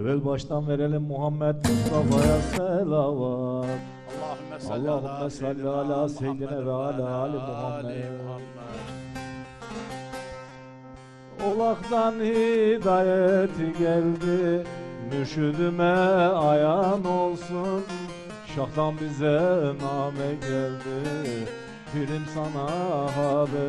Evvel baştan verelim Muhammed Mustafa'ya selavat. Allahümme salli ala seyyidina ve ala ali Muhammed. Olaktan hidayet geldi Mürşidime ayan olsun Şahtan bize name geldi Pirim sana haber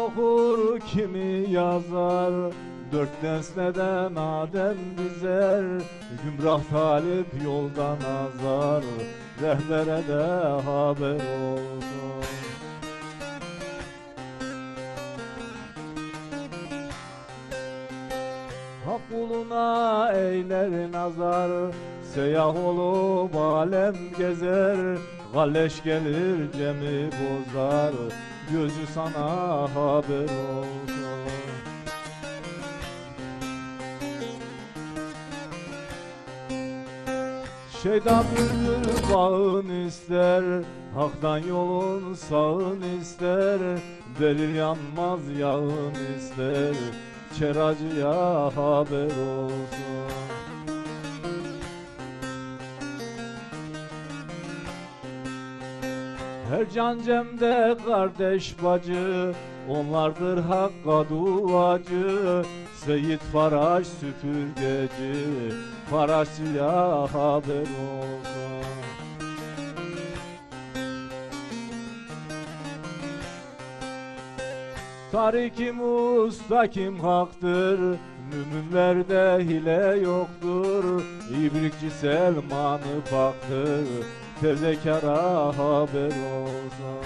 okur, kimi yazar. Dört nesneden Adem dizer Gümrah talip yoldan azar. Rehbere de haber olsun Hak kuluna eyler nazar Seyah olup alem gezer. Galleş gelir cemi bozar Gözü sana haber olsun. Şeytan bülbül bağın ister Haktan yolun sağın ister. Delil yanmaz yağın ister Çeracıya haber olsun. Her can cemde kardeş bacı Onlardır hakka duacı. Seyit Faraş süpürgeci Faraşçıya haber olsun Tariki mustakim haktır? Müminlerde hile yoktur. İbrikçi Selman-ı Paktır. Haber olsun.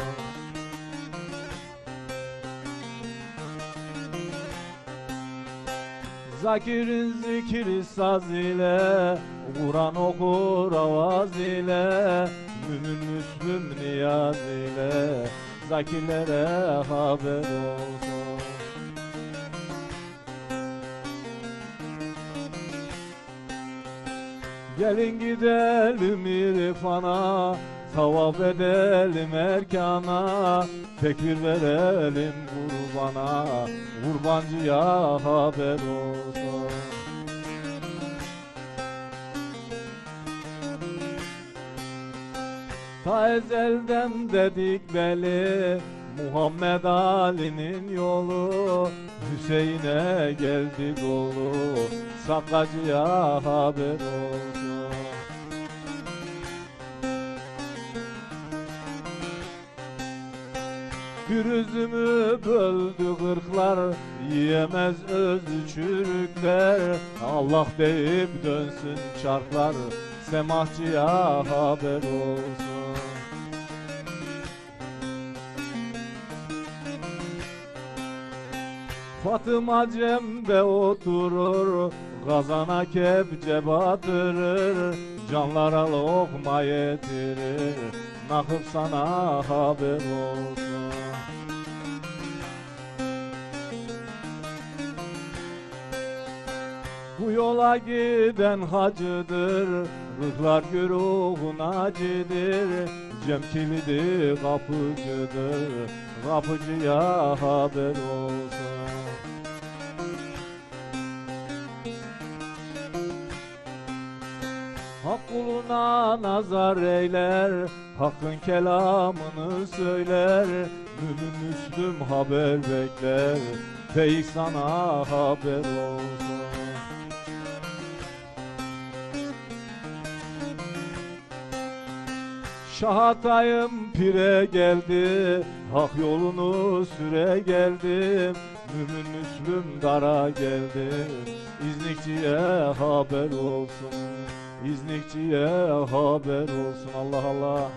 Zakirin zikri saz ile Kur'an okur avaz ile Mümin Müslüm niyaz ile Zakirlere haber olsun. Gelin gidelim irfana Tavaf edelim erkana. Tekbir verelim kurbana Kurbancıya haber olsun Ta ezelden dedik beli Muhammed Ali'nin yolu Hüseyin'e geldi dolu Sakacıya haber olsun Pürüzümü böldü kırklar Yiyemez özü çürükler. Allah deyip dönsün çarklar Semahçıya haber olsun Fatıma cembe oturur Gazana kepçe batırır Canlara lokma yedirir Nakıp sana haber olsun yola giden hacıdır Rıhlar güruhun acıdır Cem kilidi kapıcıdır Kapıcıya haber olsun. Hak kuluna nazar eyler Hakkın kelamını söyler. Mümin Müslüm haber bekler Feyik sana haber olsun Şahatayım pire geldi. Hak yolunu süre geldim Mümin Müslüm dara geldi. İznikçiye haber olsun. İznikçiye haber olsun. Allah Allah